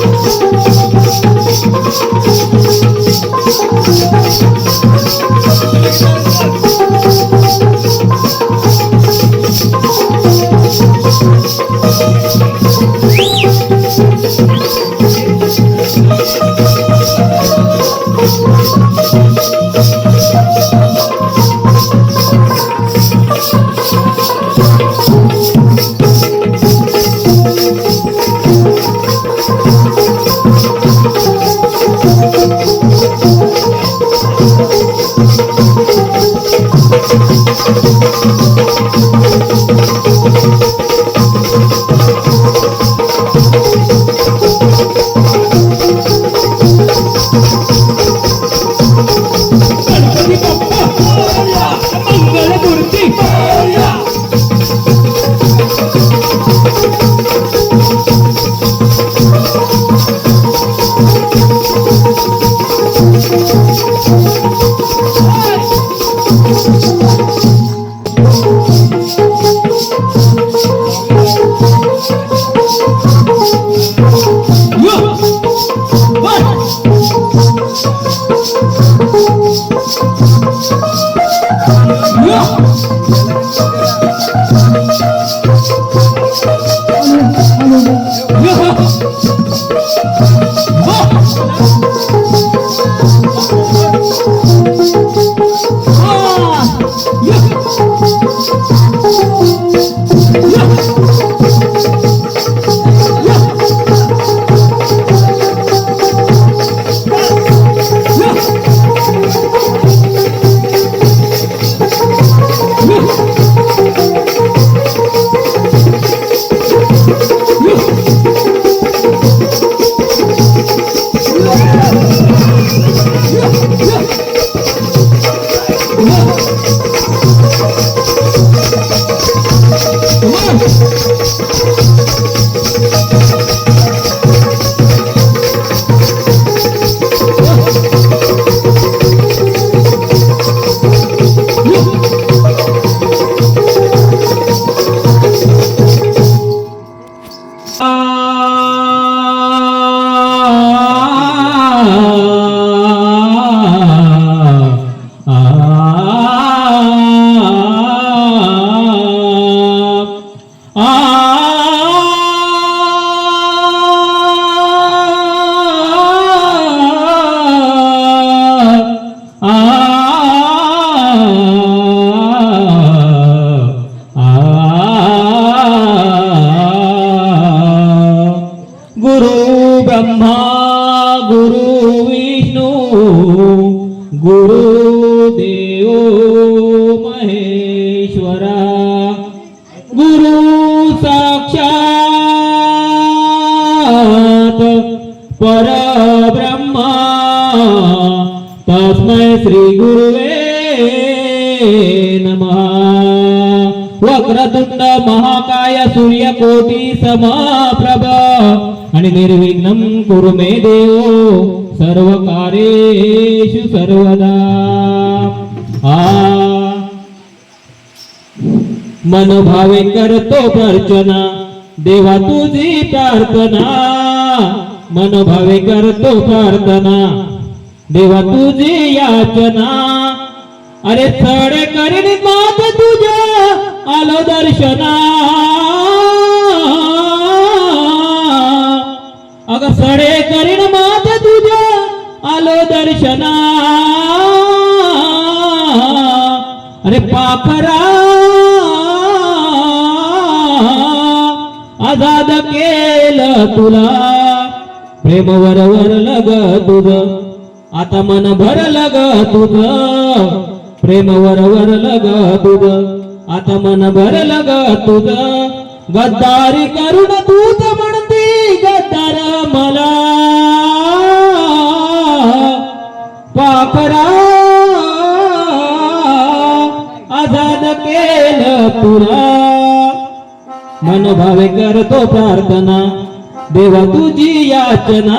Jesus. Vamos! साक्षात परब्रह्मा तस्मै श्री गुरुवे नमः। वक्रतुंड महाकाय सूर्यकोटी समाप्रभ आणि निर्विघ्नं कुरु मे देव सर्व कार्येषु सर्वदा। आ मनोभावे करतो प्रार्थना देवा तुझी प्रार्थना मनोभावे करतो प्रार्थना देवा तुझी याचना अरे थोडे करीन मात तुझ्या आलो दर्शना अग सडे करीन मात तुझ्या आलो दर्शना अरे पाखरा आजाद केलं तुला. प्रेम वरवरलं लग तुझ. आता मन भर लग तुझ. प्रेम वरवरलं लग तुझ. आता मन भर लग तुझ. गद्दारी करून तूच म्हणते गद्दार मला. पाखरा आझाद केलं तुला. मनोभावे करतो प्रार्थना. देवा तुझी याचना.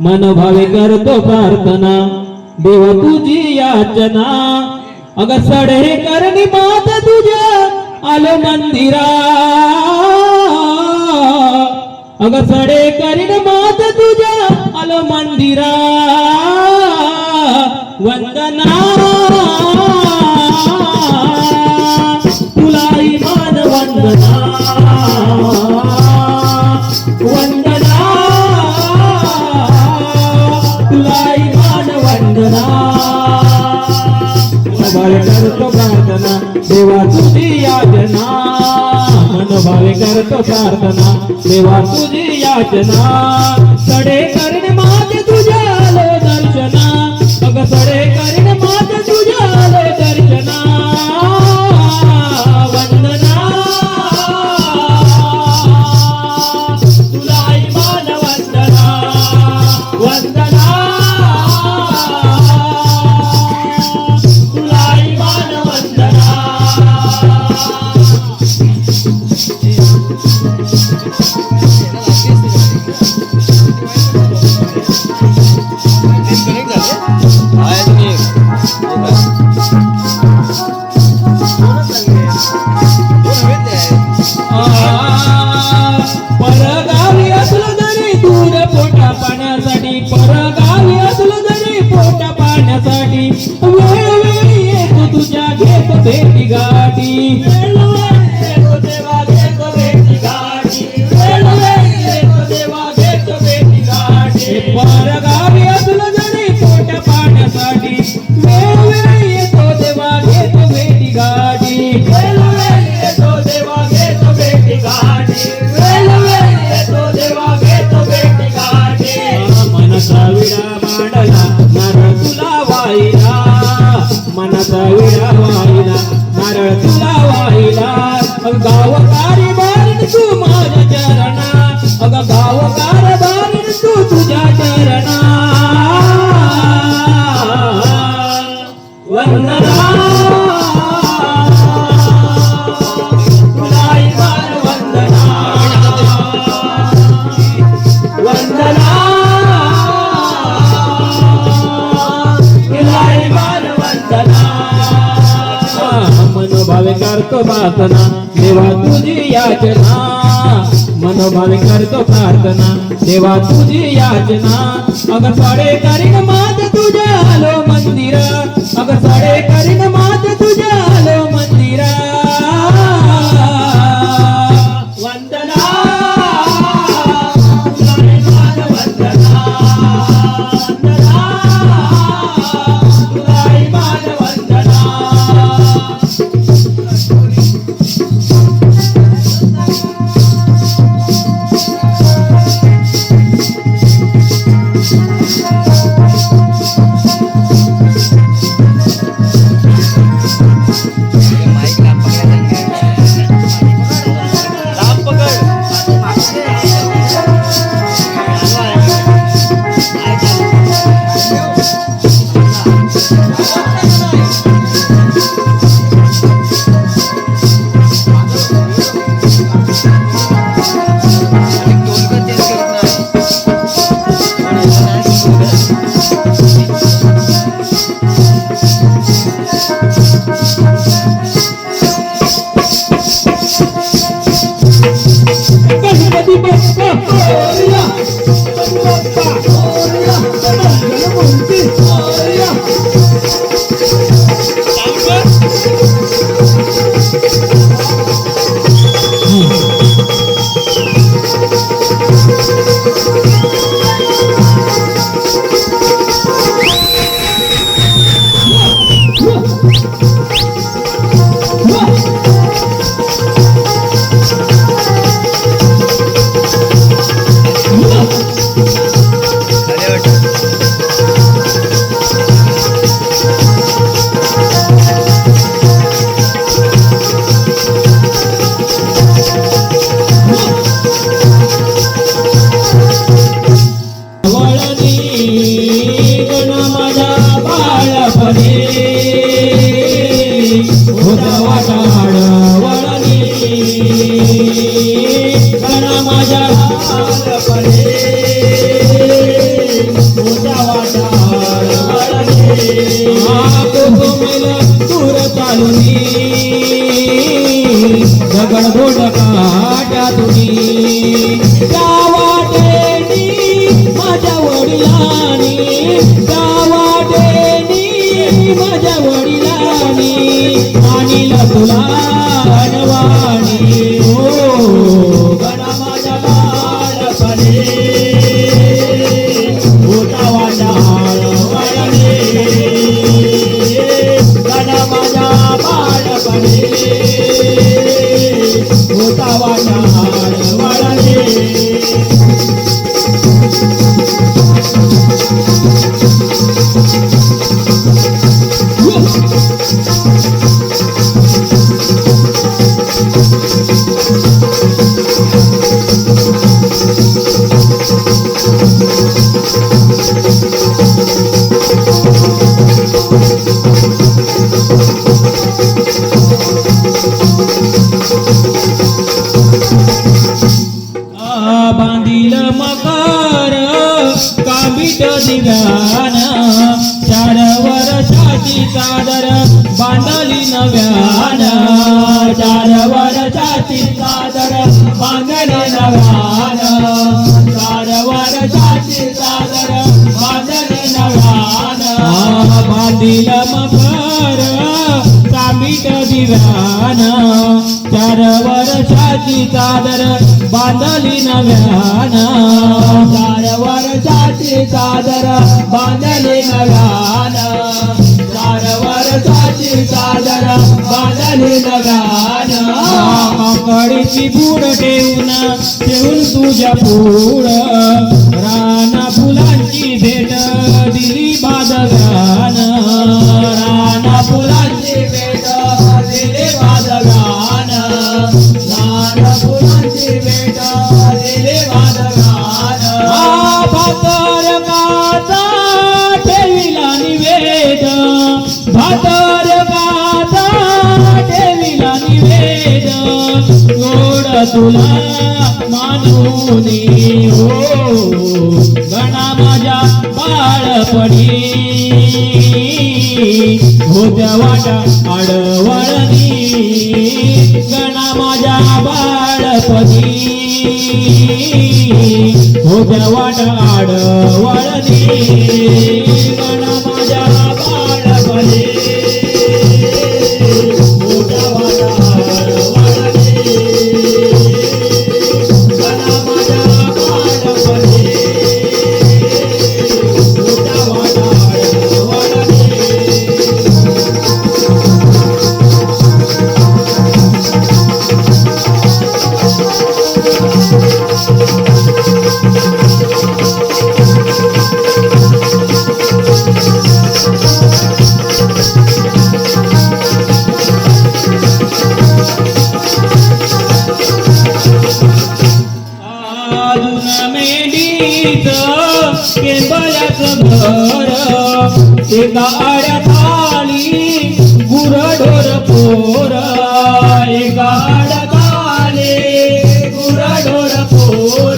मनोभावे करतो प्रार्थना. देवा तुझी याचना. अग सडे करणी मात तुझ्या आलो मंदिरा. अग सडे करीन मात तुझ्या आलो मंदिरा. वंदना. मनोभावे करतो प्रार्थना. देवा तुझी याचना. मनोभावे करतो प्रार्थना. देवा तुझी याचना. सडे मनोभावे करतो प्रार्थना। देवा तुझी याचना। अग साडे करीन मात तुझ्या आलो मंदिरा। अग साडे करीन मात तुझ्या बांधले मकर कांबिट दिव्यान चार वर्षाची चादर बांधली नव्यान. चार वर्षाची चादर बांधली नव्यान. चार वर्षाची चादर बांधली नव्यान. आकडीची बुड ठेवून ठेवून तुझ्या पूड. राना फुलांची भेट दिली बाजगान राणा फुलांची भेट दिली बाजगान राणा फुलांची भेट दिली बाजगान आ भातर काचा ठेविला निवेद. भातर काचा ठेविला निवेद. गोड तुला मानुनी हो गणा पडी. होत्या वाटा आडवळणी गणा माझ्या बाळपणी. होत्या वाटा आडवळणी गणा एका आड्या खाली गुरढोर पोर एका अडकाले गुरढोर पोर.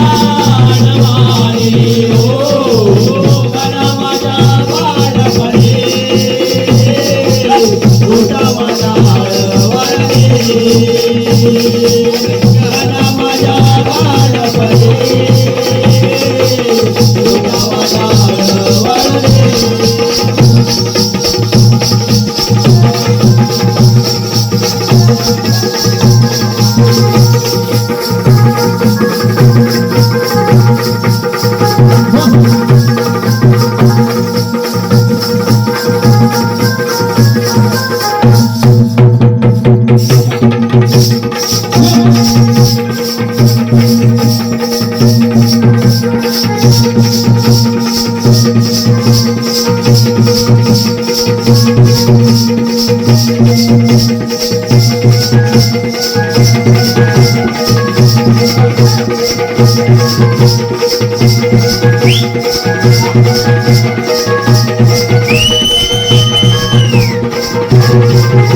Dios.